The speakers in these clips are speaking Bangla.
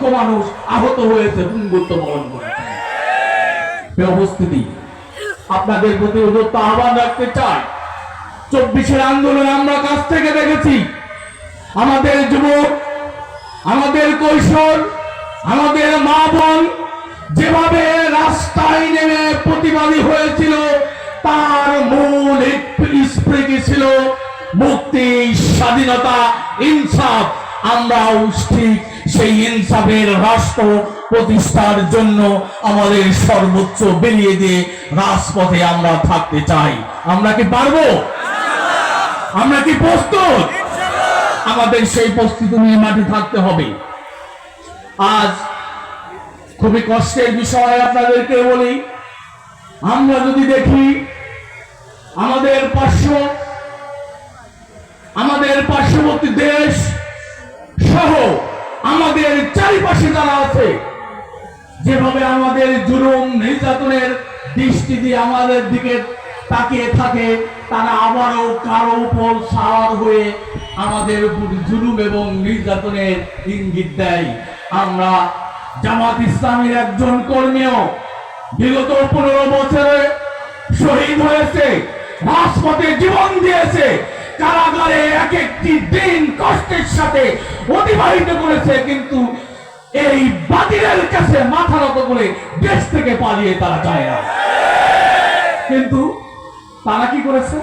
লক্ষ মানুষ আহত হয়েছে পুঙ্গুত্ব বরণ করেছে। উপস্থিতি আপনাদের প্রতি আহ্বান রাখতে চাই। চব্বিশের আন্দোলন আমরা কাছ থেকে দেখেছি। আমাদের যুবক, আমাদের কৈশোর, আমাদের মা বোন যেভাবে রাস্তায় নেমে প্রতিবাদী হয়েছিল, তার মূল স্প্রেকে ছিল মুক্তি, স্বাধীনতা, ইনসাফ। আমরাও ঠিক সেই ইনসাফের রাষ্ট্র প্রতিষ্ঠার জন্য আমাদের সর্বোচ্চ বেরিয়ে দিয়ে রাজপথে আমরা থাকতে চাই। আমরা কি পারব? আমরা কি প্রস্তুত? আমাদের সেই প্রস্তুতি নিয়ে মাঠে থাকতে হবে। আজ খুবই কষ্টের বিষয় আপনাদেরকে বলি। আমরা যদি দেখি চারিপাশে যারা আছে, যেভাবে আমাদের জুলুম নির্যাতনের দৃষ্টি দিয়ে আমাদের দিকে তাকিয়ে থাকে, তারা আবারও কারও উপর সার হয়ে আমাদের উপর জুলুম এবং নির্যাতনের ইঙ্গিত দেয়। আমরা জামাত ইসলামের একজন কর্মীও বিগত পনেরো বছরে শহীদ হয়েছে, রাজপথে জীবন দিয়েছে, কারাগারে এক একটি দিন কষ্টের সাথে অতিবাহিত করেছে, কিন্তু এই বাতিলের কাছে মাথা নত করে দেশ থেকে পালিয়ে তারা যায় না। কিন্তু তারা কি করেছে?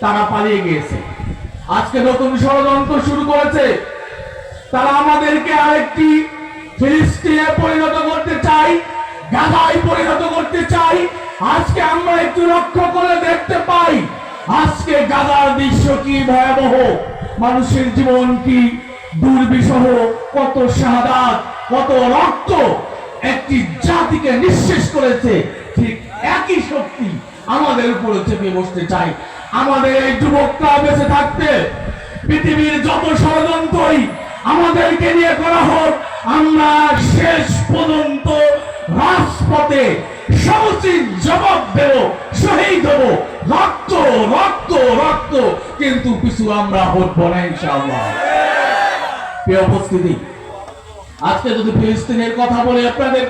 তারা পালিয়ে গিয়েছে। আজকে নতুন ষড়যন্ত্র শুরু করেছে। তারা আমাদেরকে আরেকটি ফিলিস্তিনে পরিণত করতে চাই, গাজায় পরিণত করতে চাই। আজকে আমরা একটু লক্ষ্য করে দেখতে পাই, আজকে গাজার দৃশ্য কি ভয়াবহ? মানুষের জীবন কি দুর্বিষহ, কত শাহাদাত, কত রক্ত একটি জাতিকে নিঃশেষ করেছে। ঠিক একই শক্তি আমাদের উপরে চেপে বসতে চাই আমাদের এই যুবকরা বেঁচে থাকতে পৃথিবীর যত ষড়যন্ত্রই আমাদেরকে নিয়ে করা হোক, আমরা শেষ পর্যন্ত রাজপথে সমুচিত জবাব দেব, শহীদ হব। রক্ত রক্ত রক্ত, কিন্তু কিছু আমরা হটবো না, ইনশাআল্লাহ। প্রিয় উপস্থিতি আজকে যদি ফিলিস্তিনের কথা বলে আপনাদেরকে